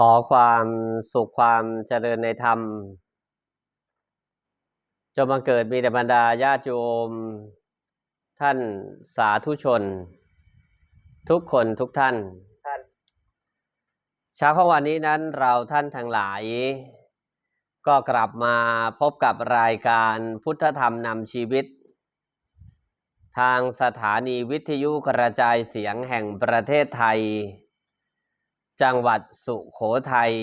ขอความสุขความเจริญในธรรมจงบังเกิดมีแต่บรรดาญาติโยม ท่านสาธุชน ทุกคนทุกท่านท่านเช้าของวันนี้นั้นเราท่านทั้งหลาย ก็กลับมาพบกับรายการพุทธธรรมนำชีวิต ทางสถานีวิทยุกระจายเสียงแห่งประเทศไทย จังหวัดสุโขทัย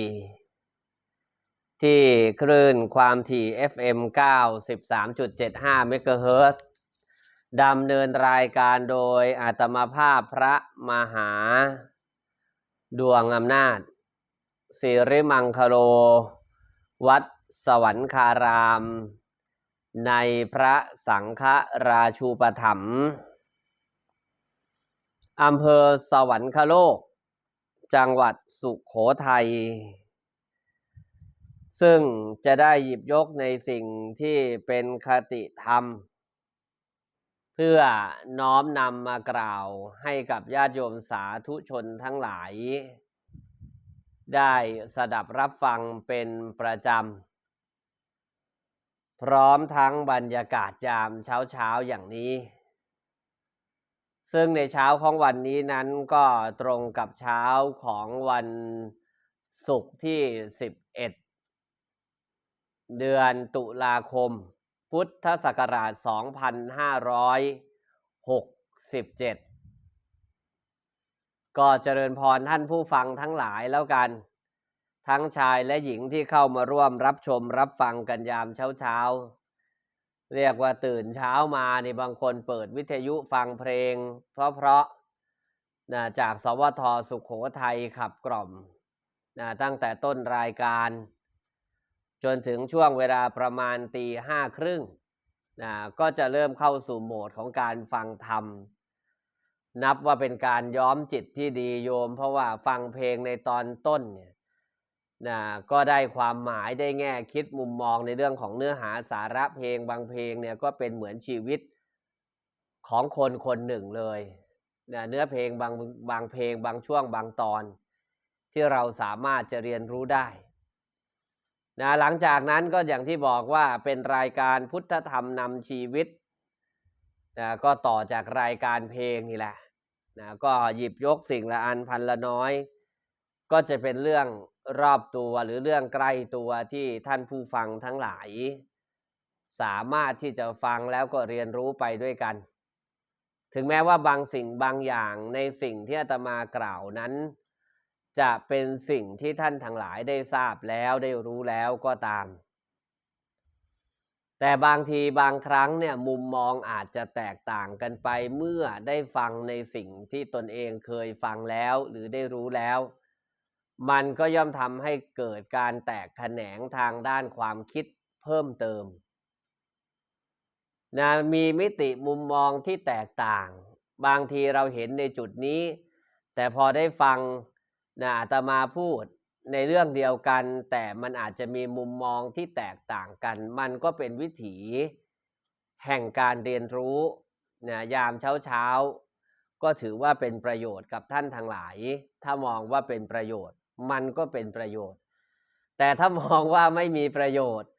ที่คลื่นความถี่ FM 93.75 เมกะเฮิรตซ์ดำเนินรายการโดยอาตมาภาพพระมหา ดวงอำนาจสิริมังคโล วัดสวรรคาราม ในพระสังฆราชูปถัมภ์อำเภอสวรรคโลก จังหวัดสุขโขทัย ซึ่งจะได้หยิบยกในสิ่งที่เป็นคติธรรม เพื่อน้อมนำมากล่าวให้กับญาติโยมสาธุชนทั้งหลาย ได้สดับรับฟังเป็นประจำ พร้อมทั้งบรรยากาศยามเช้าๆอย่างนี้ ซึ่งในเช้าของวันนี้นั้นก็ตรงกับเช้าของวันศุกร์ที่ 11 เดือนตุลาคม พุทธศักราช 2567 ก็เจริญพรท่านผู้ฟังทั้งหลายแล้วกัน ทั้งชายและหญิงที่เข้ามาร่วมรับชมรับฟังกันยามเช้าเช้าๆ เรียกว่าตื่นเช้ามาในบางคนเปิดวิทยุฟังเพลง เพราะๆนะจากสวทสุขโขทัยขับกล่อมนะตั้งแต่ต้นรายการ จนถึงช่วงเวลาประมาณตีห้าครึ่งนะก็จะเริ่มเข้าสู่โหมดของการฟังธรรม นับว่าเป็นการย้อมจิตที่ดีโยม เพราะว่าฟังเพลงในตอนต้นเนี่ย นะก็ได้ความหมายได้แง่คิดมุมมองในเรื่องของเนื้อหาสาระเพลงบางเพลงเนี่ยก็เป็นเหมือนชีวิตของคนคนหนึ่งเลยนะเนื้อเพลงบางบางเพลงบางช่วงบางตอน ที่เราสามารถจะเรียนรู้ได้นะหลังจากนั้นก็อย่างที่บอกว่าเป็นรายการพุทธธรรมนำชีวิตนะก็ต่อจากรายการเพลงนี่แหละนะก็หยิบยกสิ่งละอันพันละน้อย ก็จะเป็นเรื่อง รอบตัวหรือเรื่องใกล้ตัวที่ท่านผู้ฟังทั้งหลาย สามารถที่จะฟังแล้วก็เรียนรู้ไปด้วยกัน ถึงแม้ว่าบางสิ่งบางอย่างในสิ่งที่อาตมากล่าวนั้น จะเป็นสิ่งที่ท่านทั้งหลายได้ทราบแล้วได้รู้แล้วก็ตาม แต่บางทีบางครั้งเนี่ยมุมมองอาจจะแตกต่างกันไปเมื่อได้ฟังในสิ่งที่ตนเองเคยฟังแล้วหรือได้รู้แล้ว มันก็ย่อมทำให้เกิดการแตกแขนงทางด้านความคิดเพิ่มเติมนะมีมิติมุมมองที่แตกต่าง บางทีเราเห็นในจุดนี้ แต่พอได้ฟังนะอาตมาพูดในเรื่องเดียวกัน แต่มันอาจจะมีมุมมองที่แตกต่างกัน มันก็เป็นวิถีแห่งการเรียนรู้นะยามเช้าเช้าๆก็ถือว่าเป็นประโยชน์กับท่านทั้งหลาย ถ้ามองว่าเป็นประโยชน์ มันก็เป็นประโยชน์ แต่ถ้ามองว่าไม่มีประโยชน์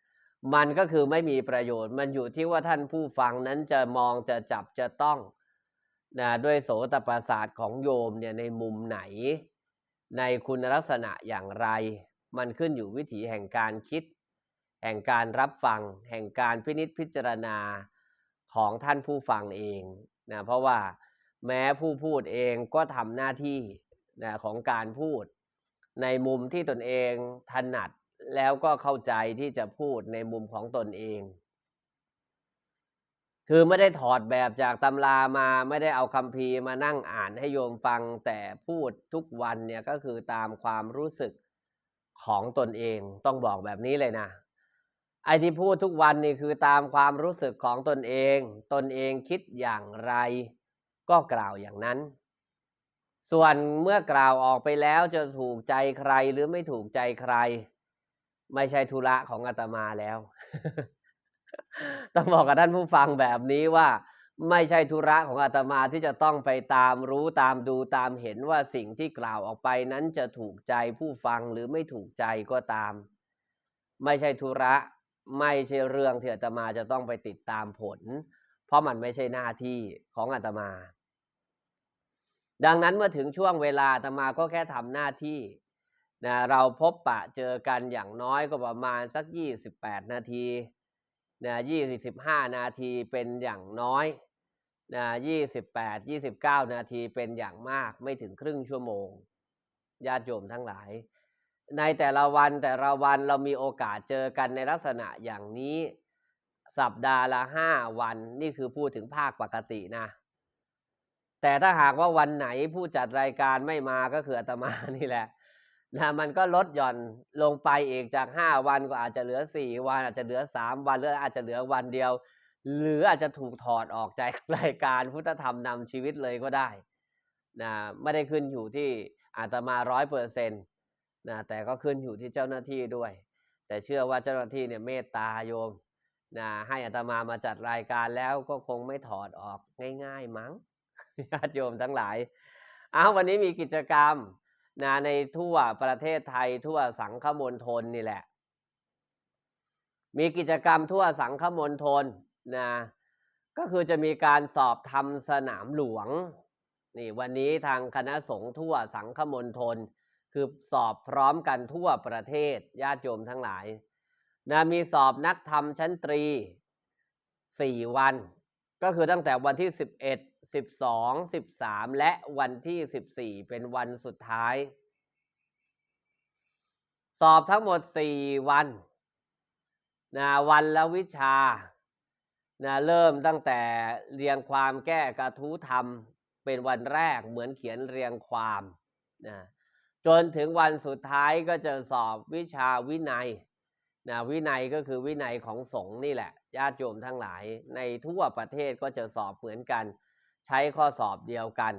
มันก็คือไม่มีประโยชน์ มันอยู่ที่ว่าท่านผู้ฟังนั้นจะมองจะจับจะต้องนะด้วยโสตประสาทของโยมเนี่ยในมุมไหน ในคุณลักษณะอย่างไร มันขึ้นอยู่วิถีแห่งการคิด แห่งการรับฟัง แห่งการพินิจพิจารณาของท่านผู้ฟังเองนะเพราะว่าแม้ผู้พูดเองก็ทำหน้าที่นะของการพูด ในมุมที่ตนเองถนัดแล้วก็เข้าใจที่จะพูดในมุมของตนเอง คือไม่ได้ถอดแบบจากตำรามาไม่ได้เอาคัมภีมานั่งอ่านให้โยมฟังแต่พูดทุกวันเนี่ยก็คือตามความรู้สึกของตนเองต้องบอกแบบนี้เลยนะไอ้ที่พูดทุกวันนี่คือตามความรู้สึกของตนเอง ตนเองคิดอย่างไร ก็กล่าวอย่างนั้น ส่วนเมื่อกล่าวออกไปแล้วจะถูกใจใครหรือไม่ถูกใจใคร ไม่ใช่ธุระของอาตมาแล้ว ต้องบอกกับท่านผู้ฟังแบบนี้ว่า ไม่ใช่ธุระของอาตมาที่จะต้องไปตามรู้ตามดูตามเห็นว่าสิ่งที่กล่าวออกไปนั้นจะถูกใจผู้ฟังหรือไม่ถูกใจก็ตาม ไม่ใช่ธุระ ไม่ใช่เรื่องที่อาตมาจะต้องไปติดตามผล เพราะมันไม่ใช่หน้าที่ของอาตมา ดังนั้นเมื่อถึงช่วงเวลาอาตมาก็แค่ทำหน้าที่นะเราพบปะเจอกันอย่างน้อยก็ประมาณสัก 28 นาทีนะ25 นาทีเป็นอย่างน้อยนะ28 29 นาทีเป็นอย่างมากไม่ถึงครึ่งชั่วโมงญาติโยมทั้งหลาย ในแต่ละวันแต่ละวันเรามีโอกาสเจอกันในลักษณะอย่างนี้ สัปดาห์ละห้าวันนี่คือพูดถึงภาคปกตินะ แต่ถ้าหากว่าวันไหนผู้จัดรายการไม่มาก็คืออาตมานี่แหละนะมันก็ลดหย่อนลงไปอีกจากห้าวันก็อาจจะเหลือสี่วัน อาจจะเหลือสามวันหรืออาจจะเหลือวันเดียว หรืออาจจะถูกถอดออกจากรายการพุทธธรรมนำชีวิตเลยก็ได้นะไม่ได้ขึ้นอยู่ที่อาตมาร้อยเปอร์เซ็นต์นะแต่ก็ขึ้นอยู่ที่เจ้าหน้าที่ด้วย แต่เชื่อว่าเจ้าหน้าที่เนี่ยเมตตาโยมนะให้อาตมามาจัดรายการแล้วก็คงไม่ถอดออกง่าย ๆมั้ง ญาติโยมทั้งหลายอ้าววันนี้มีกิจกรรมนะในทั่วประเทศไทยทั่วสังคมณฑลนี่แหละ มีกิจกรรมทั่วสังคมณฑลนะก็คือจะมีการสอบทำสนามหลวงนี่วันนี้ทางคณะสงฆ์ทั่วสังคมณฑลคือสอบพร้อมกันทั่วประเทศญาติโยมทั้งหลายนะมีสอบนักธรรมชั้นตรีสี่วัน ก็คือตั้งแต่วันที่ 11 12 13 และวันที่ 14 เป็นวันสุดท้าย สอบทั้งหมด 4 วันนะวันละวิชานะเริ่มตั้งแต่เรียงความแก้กระทู้ธรรม เป็นวันแรกเหมือนเขียนเรียงความนะจนถึงวันสุดท้ายก็จะสอบวิชาวินัยนะวินัยก็คือวินัยของสงฆ์นี่แหละญาติโยมทั้งหลายในทั่วประเทศก็จะสอบเหมือนกัน ใช้ข้อสอบเดียวกัน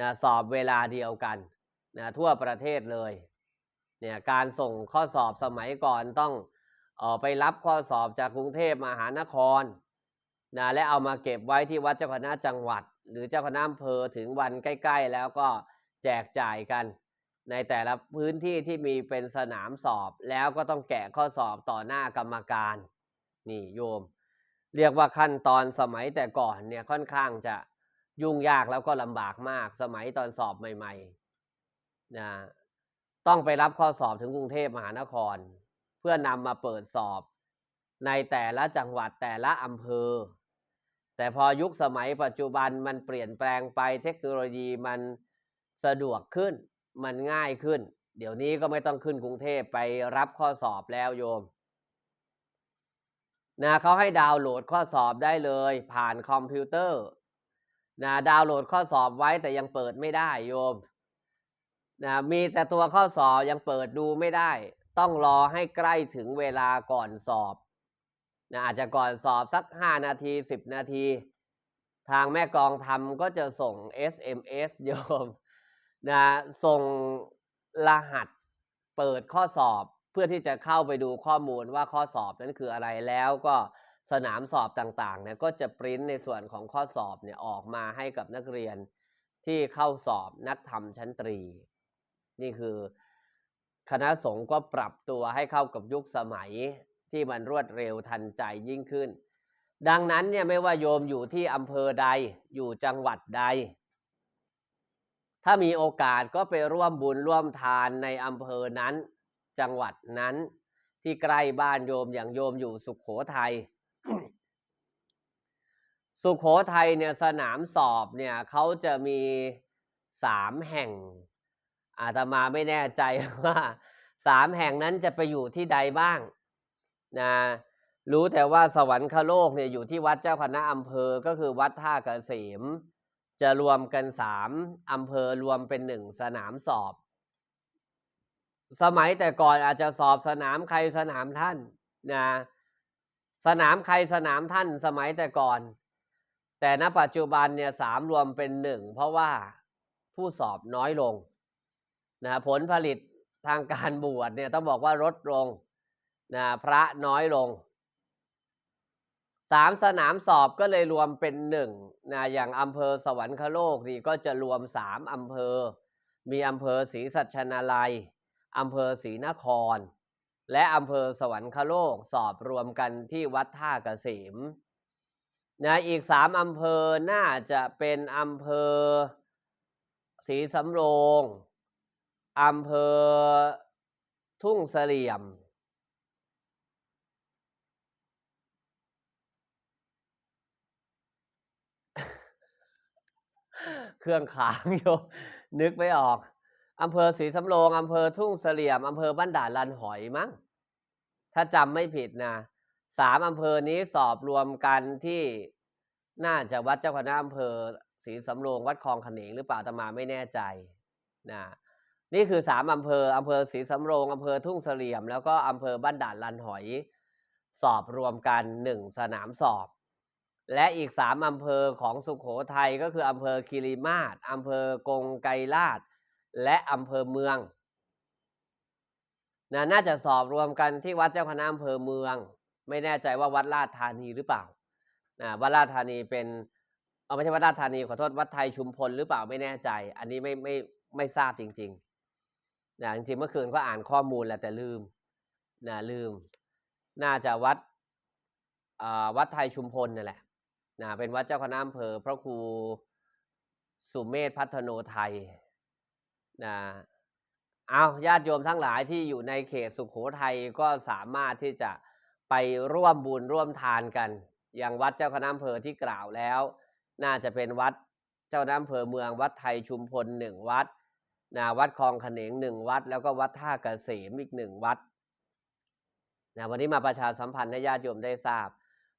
นะสอบเวลาเดียวกันนะทั่วประเทศเลยเนี่ยการส่งข้อสอบสมัยก่อนต้องเออไปรับข้อสอบจากกรุงเทพมหานครนะและเอามาเก็บไว้ที่วัดเจ้าคณะจังหวัด หรือเจ้าคณะอำเภอถึงวันใกล้ ๆ แล้วก็แจกจ่ายกัน ในแต่ละพื้นที่ที่มีเป็นสนามสอบแล้วก็ต้องแกะข้อสอบต่อหน้ากรรมการนี่โยม เรียกว่าขั้นตอนสมัยแต่ก่อนเนี่ยค่อนข้างจะ ยุ่งยากแล้วก็ลำบากมาก สมัยตอนสอบใหม่ๆนะต้องไปรับข้อสอบถึงกรุงเทพมหานคร เพื่อนำมาเปิดสอบ ในแต่ละจังหวัดแต่ละอำเภอ แต่พอยุคสมัยปัจจุบันมันเปลี่ยนแปลงไปเทคโนโลยีมันสะดวกขึ้น มันง่ายขึ้น เดี๋ยวนี้ก็ไม่ต้องขึ้นกรุงเทพไปรับข้อสอบแล้วโยมนะเขาให้ดาวน์โหลดข้อสอบได้เลย ผ่านคอมพิวเตอร์ นะดาวน์โหลดข้อสอบไว้แต่ยังเปิดไม่ได้โยมนะมีแต่ตัวข้อสอบยังเปิดดูไม่ได้ ต้องรอให้ใกล้ถึงเวลาก่อนสอบนะอาจจะก่อนสอบสัก 5 นาที 10 นาที ทางแม่กองทำก็จะส่ง SMS โยมนะส่งรหัสเปิดข้อสอบเพื่อที่จะเข้าไปดูข้อมูลว่าข้อสอบนั้นคืออะไรแล้วก็ สนามสอบต่างๆเนี่ยก็จะปริ้นในส่วนของข้อสอบเนี่ยออกมาให้กับนักเรียนที่เข้าสอบนักธรรมชั้นตรี นี่คือคณะสงฆ์ก็ปรับตัวให้เข้ากับยุคสมัยที่มันรวดเร็วทันใจยิ่งขึ้น ดังนั้นเนี่ยไม่ว่าโยมอยู่ที่อำเภอใดอยู่จังหวัดใด ถ้ามีโอกาสก็ไปร่วมบุญร่วมทานในอำเภอนั้น จังหวัดนั้น ที่ใกล้บ้านโยมอย่างโยมอยู่สุขโขทัย สุขโขทัยเนี่ยสนามสอบเนี่ยเขาจะมีสามแห่ง อาตมาไม่แน่ใจว่าสามแห่งนั้นจะไปอยู่ที่ใดบ้างนะรู้แต่ว่าสวรรคโลกเนี่ยอยู่ที่วัดเจ้าคณะอำเภอก็คือวัดท่าเกษมจะรวมกันสามอำเภอรวมเป็นหนึ่งสนามสอบ สมัยแต่ก่อนอาจจะสอบสนามใครสนามท่านนะ สนามใครสนามท่านสมัยแต่ก่อน แต่ณปัจจุบันเนี่ยสามรวมเป็นหนึ่งเพราะว่าผู้สอบน้อยลงนะผลผลิตทางการบวชเนี่ยต้องบอกว่าลดลงนะพระน้อยลงสามสนามสอบก็เลยรวมเป็นหนึ่งนะอย่างอำเภอสวรรคโลกนี่ก็จะรวมสามอำเภอ มีอำเภอศรีสัชนาลัยอำเภอศรีนคร และอำเภอสวรรคโลกสอบรวมกันที่วัดท่าเกษมนะอีกสามอำเภอน่าจะเป็นอำเภอศรีสำโรงอำเภอทุ่งเสลี่ยม เครื่องขางอยู่นึกไม่ออก อำเภอศรีสำโรงอำเภอทุ่งเสลี่ยมอำเภอบ้านด่านลันหอยมั้งถ้าจำไม่ผิดนะสามอำเภอนี้สอบรวมกันที่น่าจะวัดเจ้าคณะอำเภอศรีสำโรงวัดคลองขนงหรือเปล่าตมาไม่แน่ใจนะนี่คือสามอำเภออำเภอศรีสำโรงอำเภอทุ่งเสลี่ยม แล้วก็อำเภอบ้านด่านลันหอย สอบรวมกันหนึ่งสนามสอบ และอีกสามอำเภอของสุขโขทัยก็คืออำเภอคีรีมาศอำเภอกงไกรลาด และอำเภอเมืองนะน่าจะสอบรวมกันที่วัดเจ้าคณะอำเภอเมือง ไม่แน่ใจว่าวัดลาดธานีหรือเปล่านะวัดลาดธานีเป็นเอาไม่ใช่วัดลาดธานีขอโทษวัดไทยชุมพลหรือเปล่าไม่แน่ใจ อันนี้ไม่ไม่ไม่ทราบจริงๆนะจริงๆเมื่อคืนก็อ่านข้อมูลแหล้วแต่ลืมนะลืม น่าจะวัดอ่าวัดไทยชุมพลนั่นแหละนะเป็นวัดเจ้าคณะอำเภอพระครูสุเมธพัฒโนไทย นะเอาญาติโยมทั้งหลายที่อยู่ในเขตสุขโขทัยก็สามารถที่จะไปร่วมบุญร่วมทานกัน อย่างวัดเจ้าคณะอำเภอที่กล่าวแล้ว น่าจะเป็นวัดเจ้าคณะอำเภอเมืองวัดไทยชุมพลหนึ่งวัดนะวัดคลองขนงหนึ่งวัด แล้วก็วัดท่าเกษมอีกหนึ่งวัดนะวันนี้มาประชาสัมพันธ์ให้ญาติโยมได้ทราบ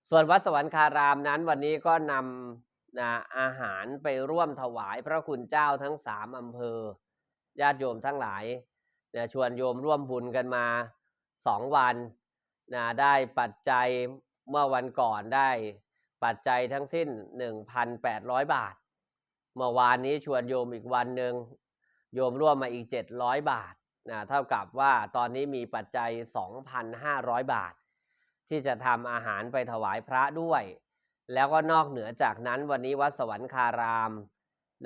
ส่วนวัดสวรรคารามนั้นวันนี้ก็นำนะอาหารไปร่วมถวายพระคุณเจ้าทั้งสามอำเภอ ญาติโยมทั้งหลายนะชวนโยมร่วมบุญกันมาสองวันนะได้ปัจจัยเมื่อวันก่อนได้ปัจจัยทั้งสิ้น 1,800 บาท เมื่อวานนี้ชวนโยมอีกวันหนึ่งโยมร่วมมาอีก 700 บาทนะเท่ากับว่าตอนนี้มีปัจจัย 2,500 บาท ที่จะทำอาหารไปถวายพระด้วย แล้วก็นอกเหนือจากนั้นวันนี้วัดสวรรคาราม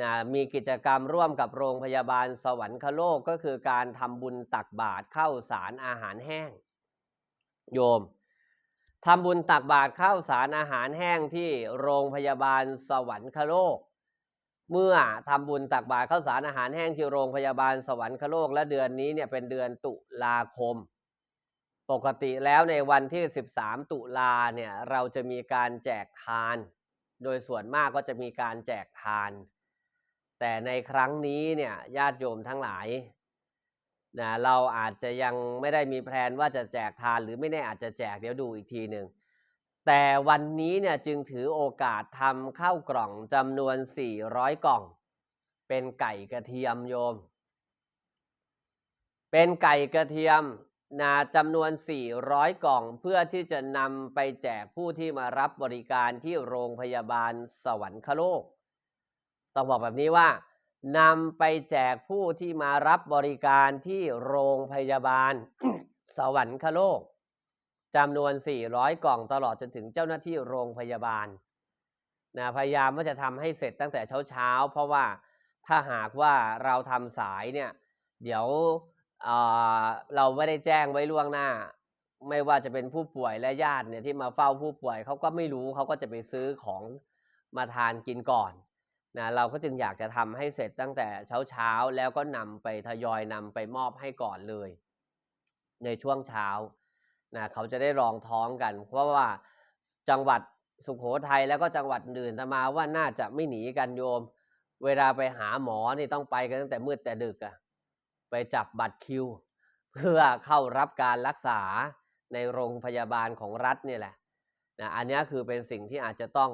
นะมีกิจกรรมร่วมกับโรงพยาบาลสวรรคโลกก็คือการทำบุญตักบาตรเข้าสารอาหารแห้ง โยมทำบุญตักบาตรข้าวสารอาหารแห้งที่โรงพยาบาลสวรรคโลก เมื่อทำบุญตักบาตรข้าวสารอาหารแห้งที่โรงพยาบาลสวรรคโลก และเดือนนี้เนี่ยเป็นเดือนตุลาคม ปกติแล้วในวันที่ 13 ตุลาเนี่ยเราจะมีการแจกทาน โดยส่วนมากก็จะมีการแจกทาน แต่ในครั้งนี้เนี่ยญาติโยมทั้งหลายนะเราอาจจะยังไม่ได้มีแพลนว่าจะแจกทานหรือไม่แน่อาจจะแจกเดี๋ยวดูอีกทีหนึ่งแต่วันนี้เนี่ยจึงถือโอกาสทำข้าวกล่องจำนวน 400 กล่อง เป็นไก่กระเทียมโยม เป็นไก่กระเทียมนะจำนวน 400 กล่องเพื่อที่จะนำไปแจกผู้ที่มารับบริการที่โรงพยาบาลสวรรคโลก ต้องบอกแบบนี้ว่านำไปแจกผู้ที่มารับบริการที่โรงพยาบาล สวรรคโลกจำนวน 400 กล่องตลอดจนถึงเจ้าหน้าที่โรงพยาบาลนะพยายามว่าจะทำให้เสร็จตั้งแต่เช้าๆ เพราะว่าถ้าหากว่าเราทำสายเนี่ยเดี๋ยวเเราไม่ได้แจ้งไว้ล่วงหน้า ไม่ว่าจะเป็นผู้ป่วยและญาติเนี่ยที่มาเฝ้าผู้ป่วยเขาก็ไม่รู้เขาก็จะไปซื้อของมาทานกินก่อน นะเราก็จึงอยากจะทำให้เสร็จตั้งแต่เช้าๆ แล้วก็นำไปทยอยนำไปมอบให้ก่อนเลย ในช่วงเช้านะเขาจะได้รองท้องกัน เพราะว่าจังหวัดสุขโขทัยแล้วก็จังหวัดอื่นตมาว่าน่าจะไม่หนีกันโยม เวลาไปหาหมอนี่ต้องไปกันตั้งแต่มืดแต่ดึกอะไปจับบัตรคิว เพื่อเข้ารับการรักษาในโรงพยาบาลของรัฐเนี่ยแหละนะอันนี้คือเป็นสิ่งที่อาจจะต้อง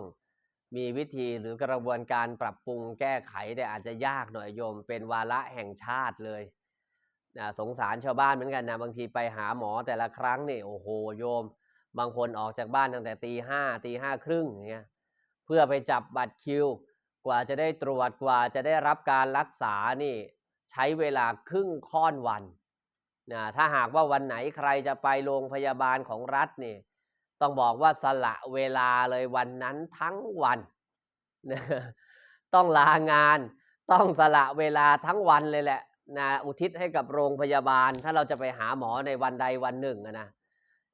มีวิธีหรือกระบวนการปรับปรุงแก้ไขแต่อาจจะยากหน่อยโยม เป็นวาระแห่งชาติเลยนะสงสารชาวบ้านเหมือนกันนะบางทีไปหาหมอแต่ละครั้งนี่โอ้โหโยม บางคนออกจากบ้านตั้งแต่ตีห้าตีห้าครึ่งอย่างเงี้ยเพื่อไปจับบัตรคิว กว่าจะได้ตรวจกว่าจะได้รับการรักษานี่ใช้เวลาครึ่งค่อนวันนะถ้าหากว่าวันไหนใครจะไปโรงพยาบาลของรัฐนี่ ต้องบอกว่าสละเวลาเลยวันนั้นทั้งวัน ต้องลางาน ต้องสละเวลาทั้งวันเลยแหละนะอุทิศให้กับโรงพยาบาล ถ้าเราจะไปหาหมอในวันใดวันหนึ่งนะ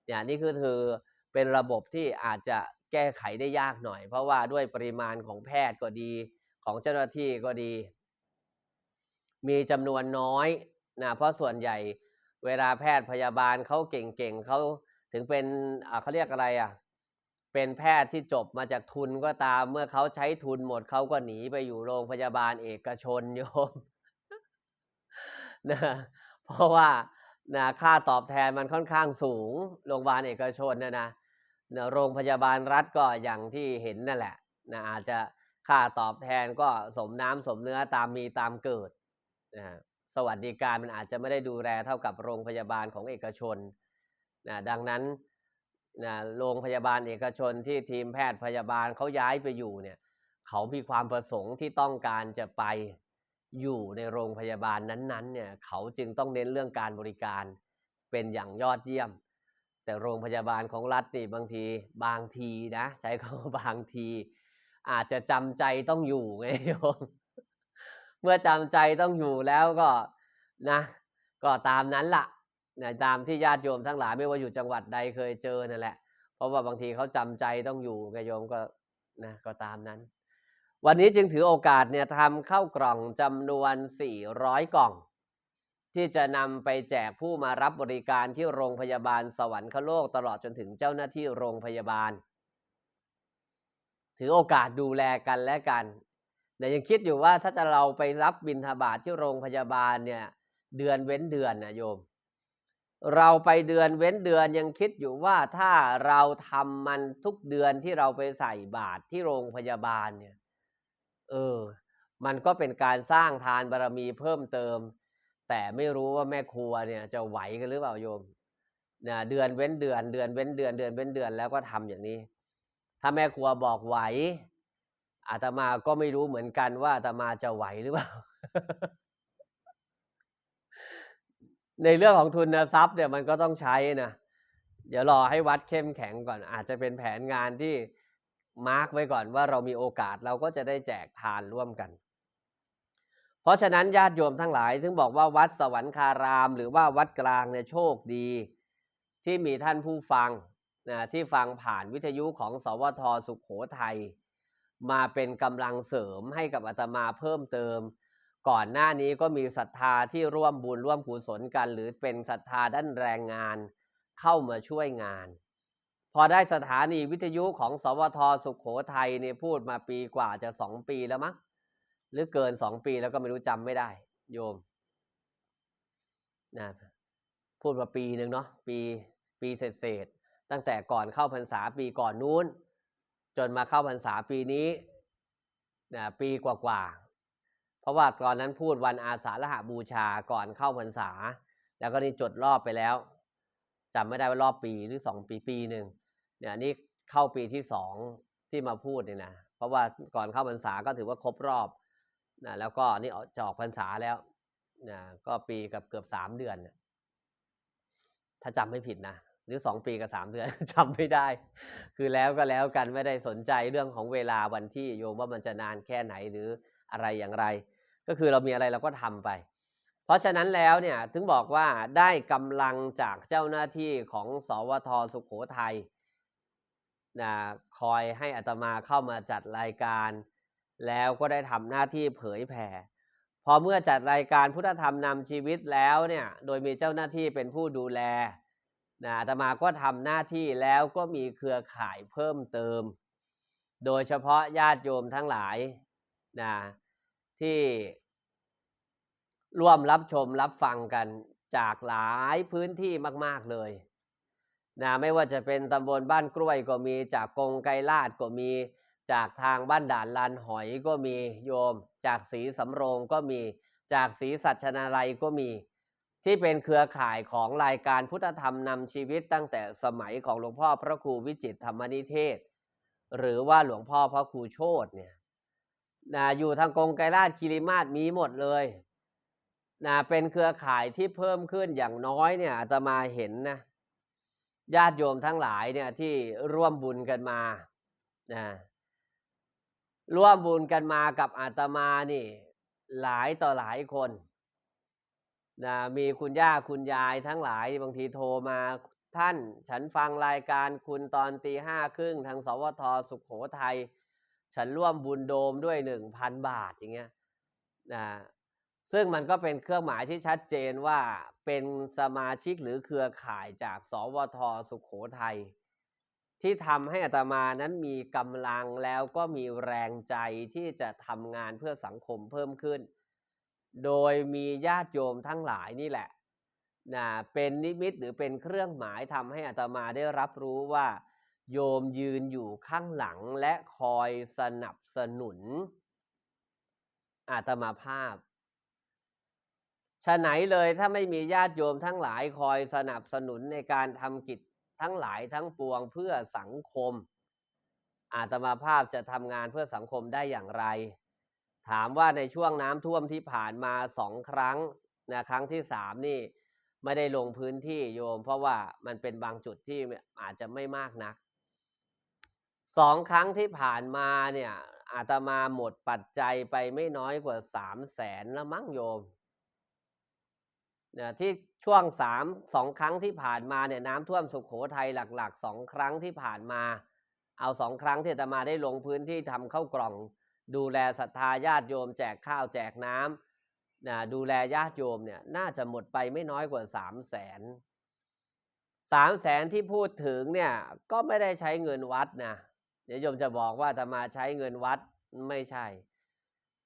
เนี่ยนี่คือคือเป็นระบบที่อาจจะแก้ไขได้ยากหน่อย เพราะว่าด้วยปริมาณของแพทย์ก็ดีของเจ้าหน้าที่ก็ดี มีจำนวนน้อยนะเพราะส่วนใหญ่เวลาแพทย์พยาบาลเขาเก่งๆเขา ถึงเป็นเขาเรียกอะไรอะเป็นแพทย์ที่จบมาจากทุนก็ตามเมื่อเขาใช้ทุนหมดเขาก็หนีไปอยู่โรงพยาบาลเอกชนโยมนะเพราะว่านะค่าตอบแทนมันค่อนข้างสูงโรงพยาบาลเอกชนนะนะนะโรงพยาบาลรัฐก็อย่างที่เห็นนั่นแหละนะอาจจะค่าตอบแทนก็สมน้ำสมเนื้อตามมีตามเกิดนะสวัสดิการมันอาจจะไม่ได้ดูแลเท่ากับโรงพยาบาลของเอกชน นะดังนั้นนะโรงพยาบาลเอกชนที่ทีมแพทย์พยาบาลเขาย้ายไปอยู่เนี่ยเขามีความประสงค์ที่ต้องการจะไปอยู่ในโรงพยาบาลนั้นๆเนี่ยเขาจึงต้องเน้นเรื่องการบริการเป็นอย่างยอดเยี่ยม แต่โรงพยาบาลของรัฐนี่บางทีบางทีนะ ใช้คำว่าบางที อาจจะจำใจต้องอยู่ไงโยมเมื่อจำใจต้องอยู่แล้วก็นะ ก็ตามนั้นละ่ะ นะตามที่ญาติโยมทั้งหลายไม่ว่าอยู่จังหวัดใดเคยเจอนั่นแหละ เพราะว่าบางทีเขาจำใจต้องอยู่ไงโยมก็นะก็ตามนั้น วันนี้จึงถือโอกาสเนี่ยทำเข้าวกล่องจำนวน 400 กล่อง ที่จะนำไปแจกผู้มารับบริการที่โรงพยาบาลสวรรคโลกตลอดจนถึงเจ้าหน้าที่โรงพยาบาล ถือโอกาสดูแลกันและกันแต่ยังคิดอยู่ว่าถ้าจะเราไปรับบิณฑบาตที่โรงพยาบาลเนี่ยเดือนเว้นเดือนนะโยม เราไปเดือนเว้นเดือนยังคิดอยู่ว่าถ้าเราทำมันทุกเดือนที่เราไปใส่บาตรที่โรงพยาบาลเนี่ย เออ มันก็เป็นการสร้างทานบารมีเพิ่มเติม แต่ไม่รู้ว่าแม่ครัวเนี่ย จะไหวกันหรือเปล่าโยมนะเดือนเว้นเดือนเดือนเว้นเดือนเดือนเว้นเดือนแล้วก็ทำอย่างนี้ ถ้าแม่ครัวบอกไหวอาตมาก็ไม่รู้เหมือนกันว่าอาตมาจะไหวหรือเปล่า ในเรื่องของทุนทรัพย์เนี่ยมันก็ต้องใช้นะเดี๋ยวรอให้วัดเข้มแข็งก่อน อาจจะเป็นแผนงานที่มาร์กไว้ก่อนว่าเรามีโอกาสเราก็จะได้แจกทานร่วมกัน เพราะฉะนั้นญาติโยมทั้งหลายถึงบอกว่าวัดสวรรคาราม หรือว่าวัดกลางเนี่ยโชคดี ที่มีท่านผู้ฟังนะที่ฟังผ่านวิทยุของสวทสุขโขทัยมาเป็นกำลังเสริมให้กับอาตมาเพิ่มเติม ก่อนหน้านี้ก็มีศรัทธาที่ร่วมบุญร่วมกุศลกัน หรือเป็นศรัทธาด้านแรงงานเข้ามาช่วยงาน พอได้สถานีวิทยุของสวทสุขโขทัยเนี่ยพูดมาปีกว่าจะสองปีแล้วมั้งหรือเกินสองปีแล้วก็ไม่รู้จำไม่ได้ โยมนะพูดมาปีหนึ่งเนาะปีปีเศษๆตั้งแต่ก่อนเข้าพรรษาปีก่อนนู้น จนมาเข้าพรรษาปีนี้นะปีกว่าๆ ราะว่าตอนนั้นพูดวันอาสาฬหาบูชาก่อนเข้าพรรษา แล้วก็นี่จดรอบไปแล้วจำไม่ได้ว่ารอบปีหรือสองปีปีหนึ่งเนี่ยนี่เข้าปีที่สองที่มาพูดเนี่ยนะเพราะว่าก่อนเข้าพรรษาก็ถือว่าครบรอบนะแล้วก็นี่จอกพรรษาแล้วนะก็ปีกับเกือบสามเดือน ถ้าจำไม่ผิดนะหรือสองปีกับสามเดือนจำไม่ได้ คือแล้วก็แล้วกันไม่ได้สนใจเรื่องของเวลาวันที่โยมว่ามันจะนานแค่ไหนหรืออะไรอย่างไร ก็คือเรามีอะไรเราก็ทำไป เพราะฉะนั้นแล้วเนี่ยถึงบอกว่าได้กำลังจากเจ้าหน้าที่ของสวทสุขโขทัยนะคอยให้อัตมาเข้ามาจัดรายการ แล้วก็ได้ทำหน้าที่เผยแผ่พอเมื่อจัดรายการพุทธธรรมนำชีวิตแล้วเนี่ยโดยมีเจ้าหน้าที่เป็นผู้ดูแลนะอาตมาก็ทำหน้าที่แล้วก็มีเครือข่ายเพิ่มเติม โดยเฉพาะญาติโยมทั้งหลายนะ ที่ร่วมรับชมรับฟังกันจากหลายพื้นที่มาก ๆ เลยนะไม่ว่าจะเป็นตำบลบ้านกล้วยก็มีจากกงไกรลาดก็มีจากทางบ้านด่านลานหอยก็มีโยม จากสีสำโรงก็มีจากสีสัชนาลัยก็มี ที่เป็นเครือข่ายของรายการพุทธธรรมนำชีวิตตั้งแต่สมัยของหลวงพ่อพระครูวิจิตรธรรมนิเทศ หรือว่าหลวงพ่อพระครูโชตเนี่ย นะอยู่ทางกรงไกรลาดคีรีมาศมีหมดเลยนะเป็นเครือข่ายที่เพิ่มขึ้นอย่างน้อยเนี่ยอาตมาเห็นนะญาติโยมทั้งหลายเนี่ยที่ร่วมบุญกันมานะร่วมบุญกันมากับอาตมานี่ หลายต่อหลายคนนะมีคุณย่าคุณยายทั้งหลายบางทีโทรมาท่าน ฉันฟังรายการคุณตอนตีห้าครึ่งทางสวทสุขโขทัย ฉันร่วมบุญโดมด้วยหนึ่งพันบาทอย่างเงี้ยนะซึ่งมันก็เป็นเครื่องหมายที่ชัดเจนว่าเป็นสมาชิกหรือเครือข่ายจากสวทสุขโขทัยที่ทำให้อาตมานั้นมีกำลังแล้วก็มีแรงใจที่จะทำงานเพื่อสังคมเพิ่มขึ้น โดยมีญาติโยมทั้งหลายนี่แหละนะเป็นนิมิตหรือเป็นเครื่องหมายทำให้อาตมาได้รับรู้ว่า โยมยืนอยู่ข้างหลังและคอยสนับสนุน อาตมาภาพฉะไหนเลยถ้าไม่มีญาติโยมทั้งหลายคอยสนับสนุนในการทำกิจทั้งหลายทั้งปวงเพื่อสังคม อาตมาภาพจะทำงานเพื่อสังคมได้อย่างไร ถามว่าในช่วงน้ำท่วมที่ผ่านมาสองครั้งนะครั้งที่สามนี่ไม่ได้ลงพื้นที่โยม เพราะว่ามันเป็นบางจุดที่อาจจะไม่มากนัก สองครั้งที่ผ่านมาเนี่ยอาตมาหมดปัจจัยไปไม่น้อยกว่าสามแสนล้วมั้งโยมเนี่ยที่ช่วงสามสองครั้งที่ผ่านมาเนี่ยน้ำท่วมสุขโขทัยหลักๆสองครั้งที่ผ่านมา เอาสองครั้งที่อาตมาได้ลงพื้นที่ทำเข้ากล่อง ดูแลศรัทธาญาติโยม แจกข้าวแจกน้ำนะดูแลญาติโยมเนี่ยน่าจะหมดไปไม่น้อยกว่าสามแสนสามแสนที่พูดถึงเนี่ยก็ไม่ได้ใช้เงินวัดนะ เดี๋ยวโยมจะบอกว่าอามาใช้เงินวัดไม่ใช่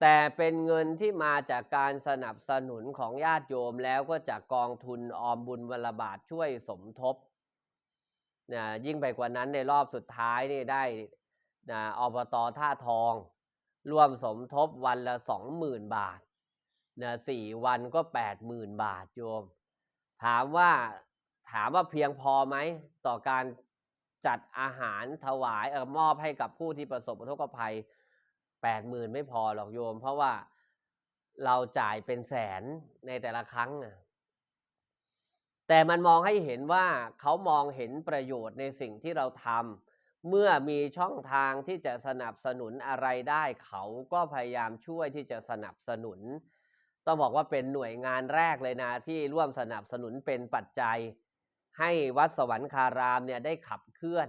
แต่เป็นเงินที่มาจากการสนับสนุนของญาติโยมแล้วก็จากกองทุนออมบุญวรบาทช่วยสมทบนะยิ่งไปกว่านั้นในรอบสุดท้ายนี่ได้นะอบตท่าทองรวมสมทบวันละสองหมื่นบาทนะสี่วันก็แปดหมื่นบาทโยม ถามว่าถามว่าเพียงพอไหมต่อการ จัดอาหารถวายเออมอบให้กับผู้ที่ประสบอุทกภัยแปดหมื่นไม่พอหรอกโยม เพราะว่าเราจ่ายเป็นแสนในแต่ละครั้งนะแต่มันมองให้เห็นว่าเขามองเห็นประโยชน์ในสิ่งที่เราทำเมื่อมีช่องทางที่จะสนับสนุนอะไรได้ เขาก็พยายามช่วยที่จะสนับสนุน ต้องบอกว่าเป็นหน่วยงานแรกเลยนะที่ร่วมสนับสนุนเป็นปัจจัย ให้วัดสวรรคารามเนี่ยได้ขับเคลื่อน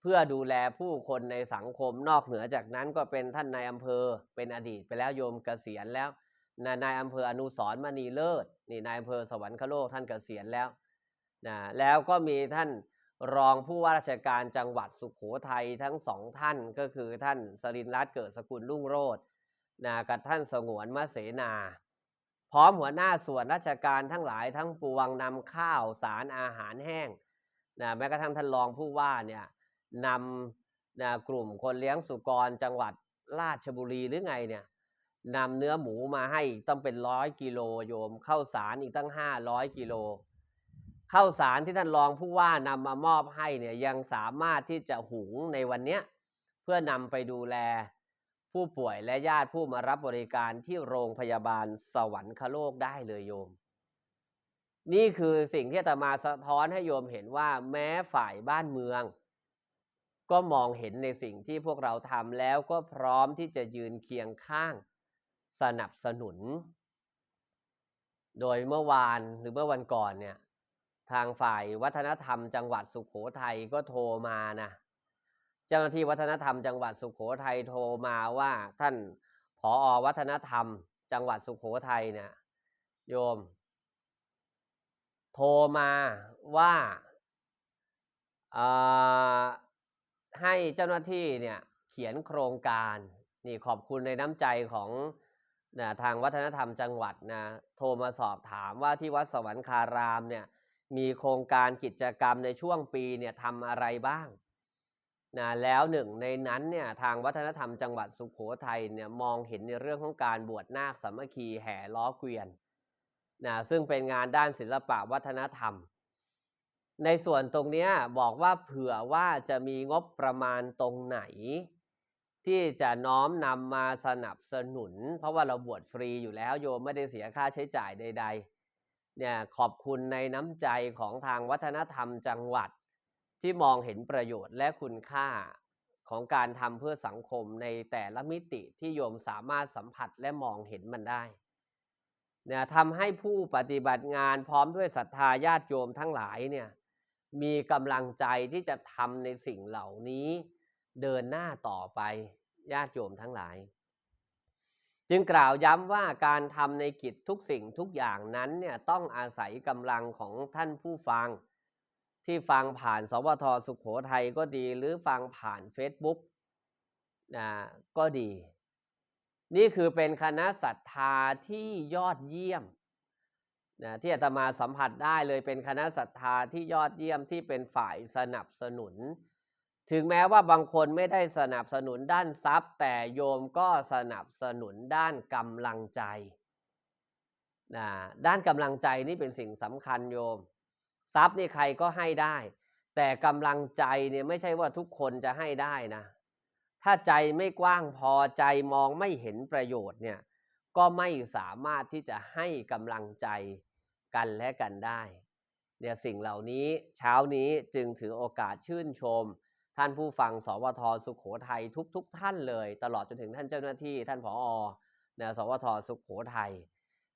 เพื่อดูแลผู้คนในสังคมนอกเหนือจากนั้นก็เป็นท่านนายอำเภอเป็นอดีตไปแล้วโยมเกษียณแล้วนายนายอำเภออนุสรมณีเลิศนี่นายอำเภอสวรรคโลกท่านเกษียณแล้วนะแล้วก็มีท่านรองผู้ว่าราชการจังหวัดสุขโขทัยทั้งสองท่านก็คือท่านสรินร์รัตน์เกิดสกุลรุ่งโรจน์นะกับท่านสงวนมะเสนา พร้อมหัวหน้าส่วนราชการทั้งหลายทั้งปวงนำข้าวสารอาหารแห้งนะแม้กระทั่งท่านรองผู้ว่าเนี่ยนำนะกลุ่มคนเลี้ยงสุกรจังหวัดราชบุรีหรือไงเนี่ยนำเนื้อหมูมาให้ต้องเป็นร้อยกิโลโยมข้าวสารอีกตั้งห้าร้อยกิโลข้าวสารที่ท่านรองผู้ว่านำมามอบให้เนี่ยยังสามารถที่จะหุงในวันเนี้ยเพื่อนำไปดูแล ผู้ป่วยและญาติผู้มารับบริการที่โรงพยาบาลสวรรคโลกได้เลยโยม นี่คือสิ่งที่ตมาสะท้อนให้โยมเห็นว่าแม้ฝ่ายบ้านเมือง ก็มองเห็นในสิ่งที่พวกเราทำแล้วก็พร้อมที่จะยืนเคียงข้าง สนับสนุน โดยเมื่อวานหรือเมื่อวันก่อนเนี่ยทางฝ่ายวัฒนธรรมจังหวัดสุขโขทัยก็โทรมานะ เจ้าหน้าที่วัฒนธรรมจังหวัดสุขโขทัยโทรมาว่าท่านผอวัฒนธรรม จังหวัดสุขโขทัยเนี่ยโยม โทรมาว่าให้เจ้าหน้าที่เนี่ยเขียนโครงการนี่ขอบคุณในน้ำใจของนะทางวัฒนธรรมจังหวัดนะโทรมาสอบถามว่าที่วัดสวรรคารามเนี่ยมีโครงการกิจกรรมในช่วงปีเนี่ยทำอะไรบ้าง นะแล้วหนึ่งในนั้นเนี่ยทางวัฒนธรรมจังหวัดสุขโขทัยเนี่ยมองเห็นในเรื่องของการบวชนาคสามัคคีแห่ล้อเกวียนนะซึ่งเป็นงานด้านศิลปะวัฒนธรรม ในส่วนตรงนี้บอกว่าเผื่อว่าจะมีงบประมาณตรงไหน ที่จะน้อมนำมาสนับสนุน เพราะว่าเราบวชฟรีอยู่แล้วโยมไม่ได้เสียค่าใช้จ่ายใด ๆ เนี่ยขอบคุณในน้ำใจของทางวัฒนธรรมจังหวัด ที่มองเห็นประโยชน์และคุณค่าของการทำเพื่อสังคมในแต่ละมิติที่โยมสามารถสัมผัสและมองเห็นมันได้เนี่ยทำให้ผู้ปฏิบัติงานพร้อมด้วยศรัทธาญาติโยมทั้งหลายเนี่ยมีกำลังใจที่จะทำในสิ่งเหล่านี้เดินหน้าต่อไปญาติโยมทั้งหลาย จึงกล่าวย้ำว่าการทำในกิจทุกสิ่งทุกอย่างนั้นเนี่ยต้องอาศัยกำลังของท่านผู้ฟัง ที่ฟังผ่านสวทสุขโขทัยก็ดี หรือฟังผ่าน Facebook นะก็ดี นี่คือเป็นคณะศรัทธาที่ยอดเยี่ยมนะที่อาตมาสัมผัสได้เลยเป็นคณะศรัทธาที่ยอดเยี่ยมที่เป็นฝ่ายสนับสนุน ถึงแม้ว่าบางคนไม่ได้สนับสนุนด้านทรัพย์ แต่โยมก็สนับสนุนด้านกำลังใจนะด้านกำลังใจนี่เป็นสิ่งสำคัญโยม ทรัพย์นี่ใครก็ให้ได้ แต่กำลังใจเนี่ยไม่ใช่ว่าทุกคนจะให้ได้นะ ถ้าใจไม่กว้างพอใจมองไม่เห็นประโยชน์เนี่ยก็ไม่สามารถที่จะให้กำลังใจกันและกันได้เนี่ยสิ่งเหล่านี้เช้านี้จึงถือโอกาสชื่นชม ท่านผู้ฟังสวทสุขโขทัยทุกๆทท่านเลย ตลอดจนถึงท่านเจ้าหน้าที่ท่านผอนะสวทสุขโขทัย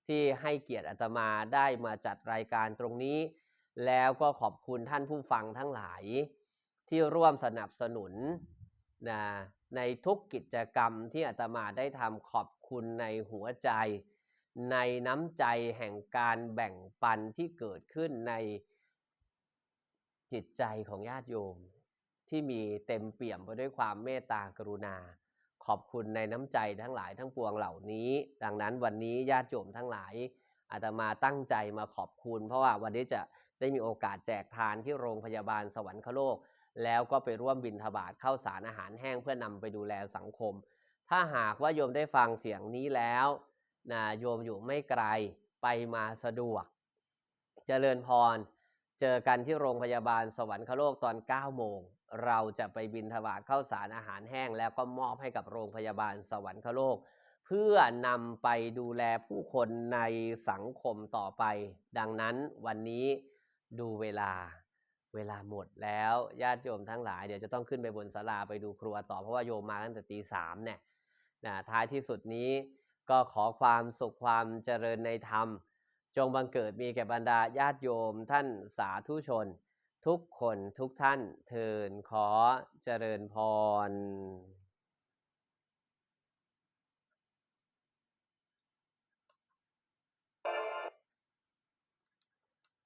ที่ให้เกียรติอาตมาได้มาจัดรายการตรงนี้ แล้วก็ขอบคุณท่านผู้ฟังทั้งหลาย ที่ร่วมสนับสนุนนะในทุกกิจกรรมที่อาตมาได้ทำขอบคุณในหัวใจ ในน้ำใจแห่งการแบ่งปันที่เกิดขึ้นในจิตใจของญาติโยม ที่มีเต็มเปี่ยมไปด้วยความเมตตากรุณา ขอบคุณในน้ำใจทั้งหลายทั้งปวงเหล่านี้ ดังนั้นวันนี้ญาติโยมทั้งหลายอาตมาตั้งใจมาขอบคุณ เพราะว่าวันนี้จะ ได้มีโอกาสแจกทานที่โรงพยาบาลสวรรคโลก แล้วก็ไปร่วมบิณฑบาตเข้าสารอาหารแห้งเพื่อนำไปดูแลสังคม ถ้าหากว่าโยมได้ฟังเสียงนี้แล้วนะโยมอยู่ไม่ไกลไปมาสะดวก เจริญพร เจอกันที่โรงพยาบาลสวรรคโลกตอน 9 โมง เราจะไปบินทบาทเข้าสารอาหารแห้ง แล้วก็มอบให้กับโรงพยาบาลสวรรคโลก เพื่อนำไปดูแลผู้คนในสังคมต่อไป ดังนั้นวันนี้ ดูเวลาเวลาหมดแล้วญาติโยมทั้งหลายเดี๋ยวจะต้องขึ้นไปบนศาลาไปดูครัวต่อเพราะว่าโยมมาตั้งแต่ตีสามเนี่ยนะท้ายที่สุดนี้ก็ขอความสุขความเจริญในธรรม จงบังเกิดมีแก่บรรดาญาติโยมท่านสาธุชน ทุกคนทุกท่านเทินขอเจริญพร